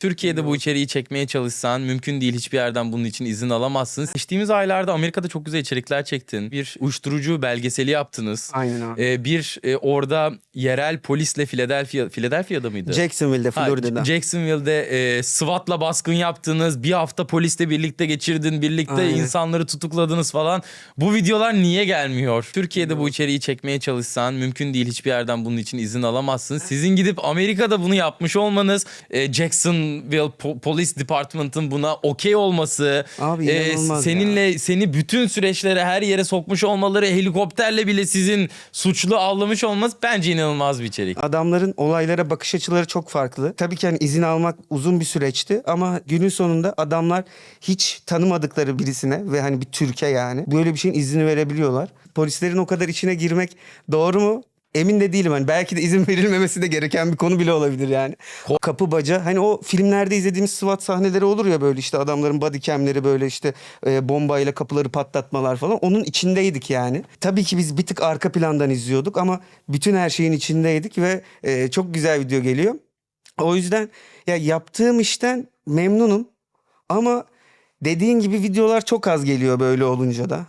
Türkiye'de bu içeriği çekmeye çalışsan mümkün değil hiçbir yerden bunun için izin alamazsın. Geçtiğimiz aylarda Amerika'da çok güzel içerikler çektin. Bir uyuşturucu belgeseli yaptınız. Aynen abi. Ee, bir e, orada yerel polisle Philadelphia, Philadelphia'da mıydı? Jacksonville'de, Ha, Florida'da. Jacksonville'de e, SWAT'la baskın yaptınız. Bir hafta polisle birlikte geçirdin. Birlikte Aynen. insanları tutukladınız falan. Bu videolar niye gelmiyor? Türkiye'de bu içeriği çekmeye çalışsan mümkün değil hiçbir yerden bunun için izin alamazsın. Sizin gidip Amerika'da bunu yapmış olmanız, e, Jacksonville Po- Police Department'ın buna okey olması, Abi e, inanılmaz seninle seni bütün süreçlere her yere sokmuş olmaları, helikopterle bile sizin suçlu avlamış olması bence inanılmaz bir içerik. Adamların olaylara bakış açıları çok farklı. Tabii ki hani izin almak uzun bir süreçti ama günün sonunda adamlar hiç tanımadıkları birisine ve hani bir Türkiye yani böyle bir şeyin izni verebiliyorlar. Polislerin o kadar içine girmek doğru mu? Emin de değilim hani belki de izin verilmemesi de gereken bir konu bile olabilir yani. Kapı baca hani o filmlerde izlediğimiz SWAT sahneleri olur ya böyle işte adamların body camleri böyle işte e, bombayla kapıları patlatmalar falan onun içindeydik yani. Tabii ki biz bir tık arka plandan izliyorduk ama bütün her şeyin içindeydik ve e, çok güzel video geliyor. O yüzden ya yaptığım işten memnunum ama dediğin gibi videolar çok az geliyor böyle olunca da.